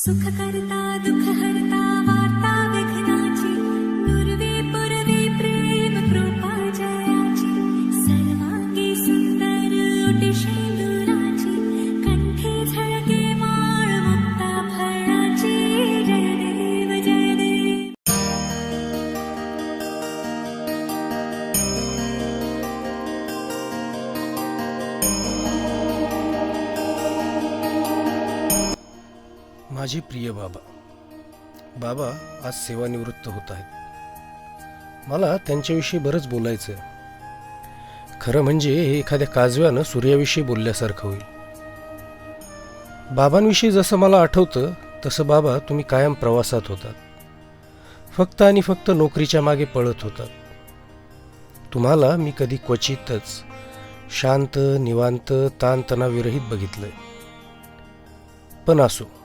सुख करता दुःख हरता माझे प्रिय बाबा. बाबा आज सेवानिवृत्त होत आहेत. मला त्यांच्याविषयी बरंच बोलायचं आहे खरं म्हणजे हे एखाद्या काजव्यानं सूर्याविषयी बोलल्यासारखं होईल. बाबांविषयी जसं मला आठवतं तसं बाबा तुम्ही कायम प्रवासात होतात. फक्त आणि फक्त नोकरीच्या मागे पळत होतात. तुम्हाला मी कधी क्वचितच शांत निवांत ताणतणाविरहित बघितलंय. पण असो.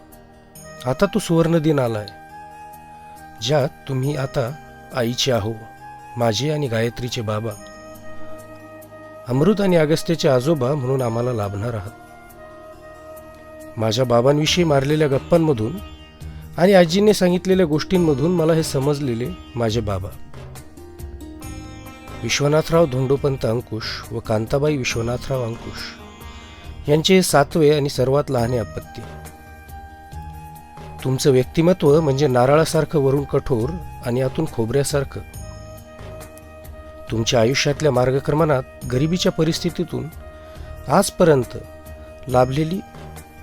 आता तो सुवर्ण दिन आहे ज्यात तुम्ही आता आईचे आहो माझे आणि गायत्रीचे बाबा. अमृत आणि अगस्त्याचे आजोबा म्हणून आम्हाला लाभणार आहात. माझ्या बाबांविषयी मारलेल्या गप्पांमधून आणि आजीने सांगितलेल्या गोष्टींमधून मला हे समजलेले माझे बाबा. विश्वनाथराव धोंडोपंत अंकुश व कांताबाई विश्वनाथराव अंकुश यांचे हे सातवे आणि सर्वात लहाने अपत्य. तुमचं व्यक्तिमत्व म्हणजे नारळासारखं वरून कठोर आणि आतून खोबऱ्यासारखं. तुमच्या आयुष्यातल्या मार्गक्रमणात गरिबीच्या परिस्थितीतून आजपर्यंत लाभलेली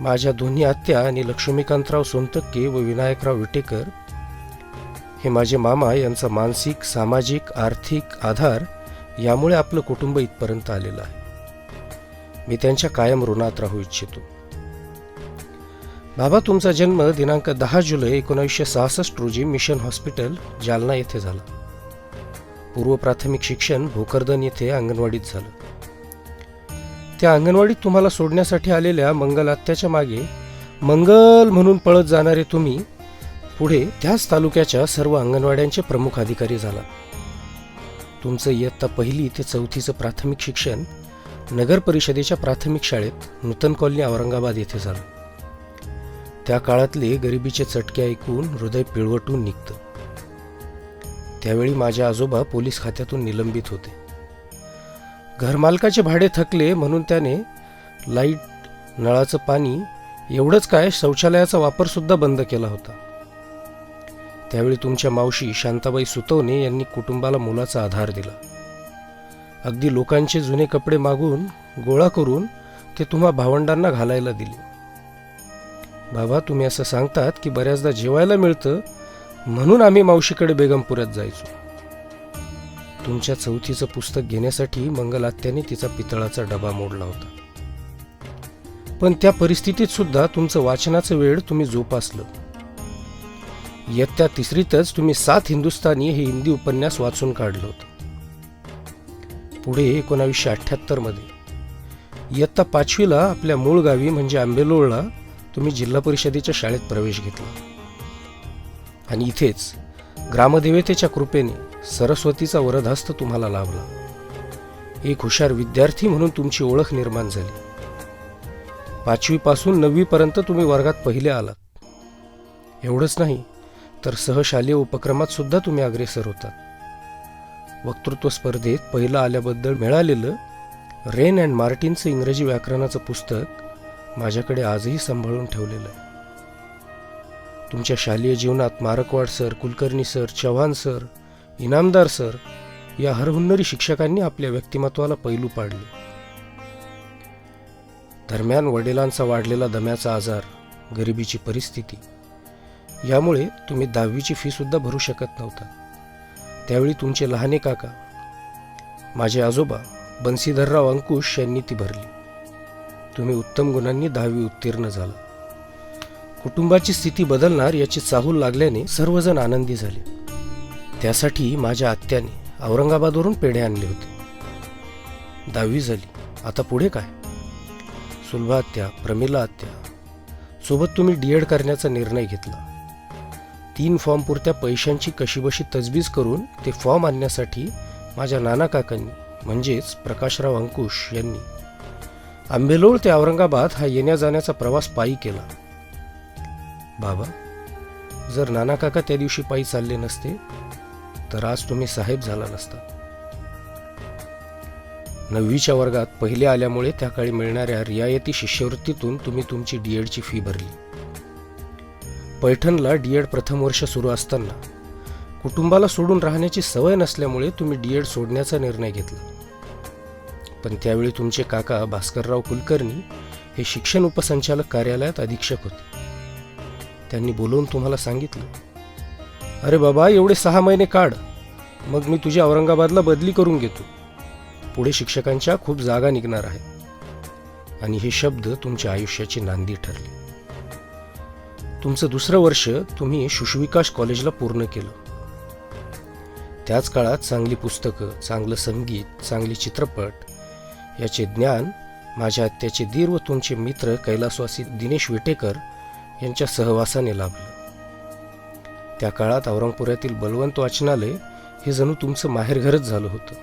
माझ्या दोन्ही आत्या आणि लक्ष्मीकांतराव सोनतक्के व विनायकराव विटेकर हे माझे मामा यांचा मानसिक सामाजिक आर्थिक आधार यामुळे आपलं कुटुंब इथपर्यंत आलेलं आहे. मी त्यांच्या कायम ऋणात राहू इच्छितो. बाबा तुमचा जन्म दिनांक दहा जुलै एकोणीसशे सहासष्ट रोजी मिशन हॉस्पिटल जालना येथे झाला. पूर्व प्राथमिक शिक्षण भोकरदन येथे अंगणवाडीत झालं. त्या अंगणवाडीत तुम्हाला सोडण्यासाठी आलेल्या मंगल आत्याच्या मागे मंगल म्हणून पळत जाणारे तुम्ही पुढे त्याच तालुक्याच्या सर्व अंगणवाड्यांचे प्रमुख अधिकारी झाला. तुमचं इयत्ता पहिली ते चौथीचं प्राथमिक शिक्षण नगर परिषदेच्या प्राथमिक शाळेत नूतन कॉलनी औरंगाबाद येथे झालं. त्या काळातले गरिबीचे चटके ऐकून हृदय पिळवटून निघतं. त्यावेळी माझे आजोबा पोलीस खात्यातून निलंबित होते. घरमालकाचे भाडे थकले म्हणून त्याने लाइट नळाचं पाणी एवढंच काय शौचालयाचा वापर सुद्धा बंद केला होता. त्यावेळी तुमच्या मावशी शांताबाई सुतवणे यांनी कुटुंबाला मुलाचा आधार दिला. अगदी लोकांचे जुने कपडे मागून गोळा करून ते तुम्हा भावंडांना घालायला दिले. बाबा तुम्ही असं सांगतात की बऱ्याचदा जेवायला मिळतं म्हणून आम्ही मावशीकडे बेगमपुऱ्यात जायचो. तुमच्या चौथीचं पुस्तक घेण्यासाठी मंगलात्याने तिचा पितळाचा डबा मोडला होता. पण त्या परिस्थितीत सुद्धा तुमचं वाचनाचं वेळ तुम्ही जोपासलं. इयत्ता तिसरीतच तुम्ही सात हिंदुस्थानी हे हिंदी उपन्यास वाचून काढलं होतं. पुढे एकोणावीसशे अठ्ठ्याहत्तरमध्ये इयत्ता पाचवीला आपल्या मूळ गावी म्हणजे आंबेलोळला तुम्ही जिल्हा परिषदेच्या शाळेत प्रवेश घेतला. आणि इथेच ग्रामदेवतेच्या कृपेने सरस्वतीचा वरदहस्त तुम्हाला लाभला. एक हुशार विद्यार्थी म्हणून तुमची ओळख निर्माण झाली. पाचवीपासून नववीपर्यंत तुम्ही वर्गात पहिले आलात. एवढंच नाही तर सहशालेय उपक्रमात सुद्धा तुम्ही अग्रेसर होतात. वक्तृत्व स्पर्धेत पहिलं आल्याबद्दल मिळालेलं रेन अँड मार्टिनचं इंग्रजी व्याकरणाचं पुस्तक माझ्याकडे आजही सांभाळून ठेवलेलं आहे. तुमच्या शालेय जीवनात Markwad sir Kulkarni sir Chavan sir Inamdar sir या हरहुन्नरी शिक्षकांनी आपल्या व्यक्तिमत्वाला पैलू पाडले. दरम्यान वडिलांचा वाढलेला दम्याचा आजार गरिबीची परिस्थिती यामुळे तुम्ही दहावीची फी सुद्धा भरू शकत नव्हता. त्यावेळी तुमचे लहाने काका माझे आजोबा बन्सीधरराव अंकुश यांनी ती भरली. तुम्ही उत्तम गुणांनी दहावी उत्तीर्ण झाला. कुटुंबाची स्थिती बदलणार याची चाहूल लागल्याने सर्वजण आनंदी झाले. त्यासाठी माझ्या आत्याने औरंगाबादवरून पेढे आणले होते. दहावी झाली. आता पुढे काय? सुलभा आत्या प्रमिला आत्या सोबत तुम्ही डी एड करण्याचा निर्णय घेतला. तीन फॉर्म पुरत्या पैशांची कशीबशी तजबीज करून ते फॉर्म आणण्यासाठी माझ्या नाना काकांनी म्हणजेच प्रकाशराव अंकुश यांनी आंबेलोळ ते औरंगाबाद हा येण्या जाण्याचा प्रवास पायी केला. बाबा जर नाना काका त्या दिवशी पायी चालले नसते तर आज तुम्ही साहेब झाला नसता. नववीच्या वर्गात पहिले आल्यामुळे त्या काळी मिळणाऱ्या रियायती शिष्यवृत्तीतून तुम्ही तुमची डीएडची फी भरली. पैठणला डीएड प्रथम वर्ष सुरू असताना कुटुंबाला सोडून राहण्याची सवय नसल्यामुळे तुम्ही डीएड सोडण्याचा निर्णय घेतला. पण त्यावेळी तुमचे काका भास्करराव कुलकर्णी हे शिक्षण उपसंचालक कार्यालयात अधीक्षक होते. त्यांनी बोलवून तुम्हाला सांगितलं. अरे बाबा एवढे सहा महिने काढ. मग मी तुझ्या औरंगाबादला बदली करून घेतो. पुढे शिक्षकांच्या खूप जागा निघणार आहेत. आणि हे शब्द तुमच्या आयुष्याची नांदी ठरली. तुमचं दुसरं वर्ष तुम्ही शिशुविकास कॉलेजला पूर्ण केलं. त्याच काळात चांगली पुस्तकं चांगलं संगीत चांगली चित्रपट याचे ज्ञान माझ्या आत्याचे दीर व तुमचे मित्र कैलासवासी दिनेश विटेकर यांच्या सहवासाने लाभलं. त्या काळात औरंगपुऱ्यातील बलवंत वाचनालय हे जणू तुमचं माहेरघरच झालं होतं.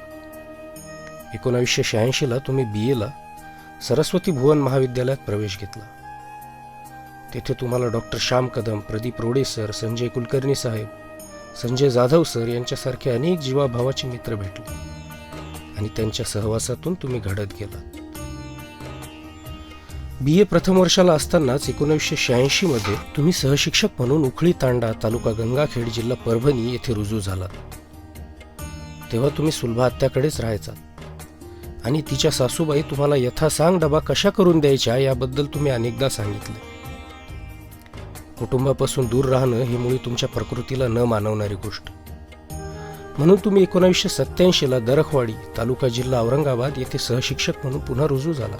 एकोणावीसशे शहाऐंशीला तुम्ही बी एला सरस्वती भुवन महाविद्यालयात प्रवेश घेतला. तेथे तुम्हाला डॉक्टर श्याम कदम प्रदीप रोडे सर संजय कुलकर्णी साहेब संजय जाधव सर यांच्यासारखे अनेक जीवाभावाचे मित्र भेटले. आणि त्यांच्या सहवासातून तुम्ही घडत गेला बी. ए. प्रथम वर्षाला असतानाच एकोणीसशे शहाऐंशी मध्ये तुम्ही सहशिक्षक म्हणून उखळी तांडा तालुका गंगाखेड जिल्हा परभणी येथे रुजू झालात. तेव्हा तुम्ही सुलभा हत्याकडेच राहायचा. आणि तिच्या सासूबाई तुम्हाला यथासांग डबा कशा करून द्यायच्या याबद्दल तुम्ही अनेकदा सांगितले. कुटुंबापासून दूर राहणं ही मुळी तुमच्या प्रकृतीला न मानवणारी गोष्ट. म्हणून तुम्ही एकोणावीसशे सत्याऐंशीला दरखवाडी तालुका जिल्हा औरंगाबाद येथे सहशिक्षक म्हणून पुन्हा रुजू झाला.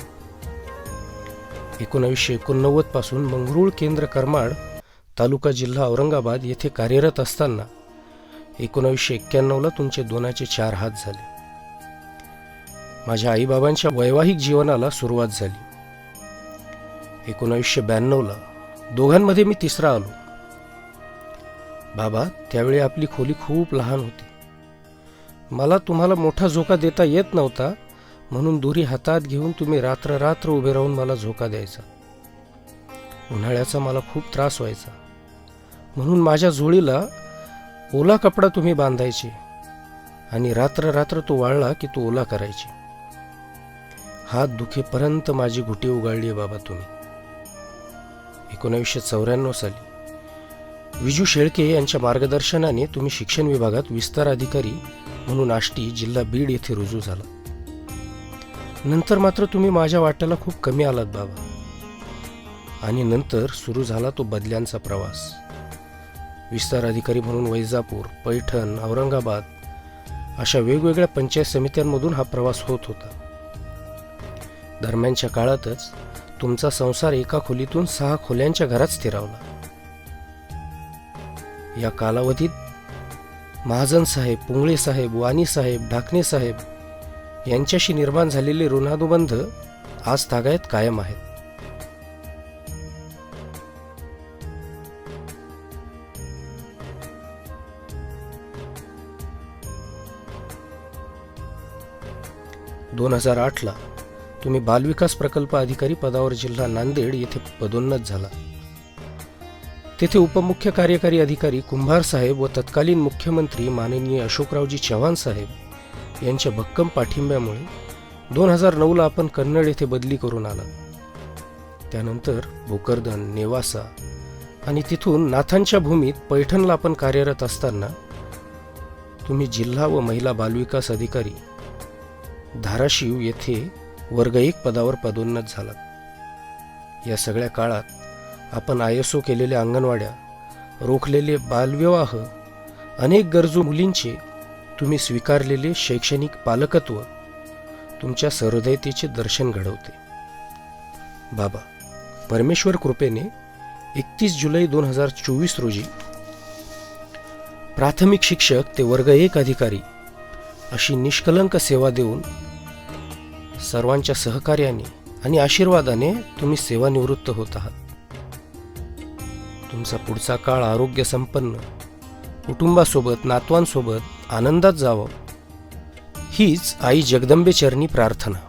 एकोणावीसशे एकोणनव्वदपासून मंगरुळ केंद्र करमाड तालुका जिल्हा औरंगाबाद येथे कार्यरत असताना एकोणावीसशे एक्क्याण्णवला तुमचे दोनाचे चार हात झाले. माझ्या आईबाबांच्या वैवाहिक जीवनाला सुरुवात झाली. एकोणावीसशे ब्याण्णवला दोघांमध्ये मी तिसरा आलो. बाबा त्यावेळी आपली खोली खूप लहान होती. मला तुम्हाला मोठा झोका देता येत नव्हता म्हणून दोरी हातात घेऊन तुम्ही रात्र रात्र उभे राहून मला झोका द्यायचा. उन्हाळ्याचा मला खूप त्रास व्हायचा. म्हणून माझ्या झोळीला ओला कपडा तुम्ही बांधायचे आणि रात्र रात्र तो वाळला की तो ओला करायची. हात दुखेपर्यंत माझी घुटी उगाळली आहे बाबा तुम्ही. एकोणावीसशे चौऱ्याण्णव साली विजू शेळके यांच्या मार्गदर्शनाने तुम्ही शिक्षण विभागात विस्तार अधिकारी म्हणून आष्टी जिल्हा बीड येथे रुजू झाला. नंतर मात्र तुम्ही माझ्या वाट्याला खूप कमी आलात बाबा. आणि नंतर सुरू झाला तो बदल्यांचा प्रवास. विस्तार अधिकारी म्हणून वैजापूर पैठण औरंगाबाद अशा वेगवेगळ्या पंचायत समित्यांमधून हा प्रवास होत होता. दरम्यानच्या काळातच तुमचा संसार एका खोलीतून सहा खोल्यांच्या घरात स्थिरावला. या कालावधीत महाजन साहेब पुंगळे साहेब वाणी साहेब ढाकणे साहेब यांच्याशी निर्माण झालेले ऋणानुबंध आज तागायत कायम आहेत. दोन हजार आठला तुम्ही बालविकास प्रकल्प अधिकारी पदावर जिल्हा नांदेड येथे पदोन्नत झाला. तेथे उपमुख्य कार्यकारी अधिकारी कुंभार साहेब व तत्कालीन मुख्यमंत्री माननीय अशोकरावजी चव्हाण साहेब यांच्या भक्कम पाठिंब्यामुळे दोन हजार नऊला आपण कन्नड येथे बदली करून आला. त्यानंतर भोकरदन नेवासा आणि तिथून नाथांच्या भूमीत पैठणला आपण कार्यरत असताना तुम्ही जिल्हा व महिला बालविकास अधिकारी धाराशिव येथे वर्ग एक पदावर पदोन्नत झालात. या सगळ्या काळात आपण आय एस ओ केलेल्या अंगणवाड्या रोखलेले बालविवाह अनेक गरजू मुलींचे तुम्ही स्वीकारलेले शैक्षणिक पालकत्व तुमच्या सहृदयतेचे दर्शन घडवते. बाबा परमेश्वर कृपेने एकतीस जुलै दोन हजार चोवीस रोजी प्राथमिक शिक्षक ते वर्ग एक अधिकारी अशी निष्कलंक सेवा देऊन सर्वांच्या सहकार्याने आणि आशीर्वादाने तुम्ही सेवानिवृत्त होत आहात. तुमचा पुढचा काळ आरोग्य संपन्न कुटुंबासोबत नातवांसोबत आनंदात जावं. हीच आई जगदंबेचरणी प्रार्थना.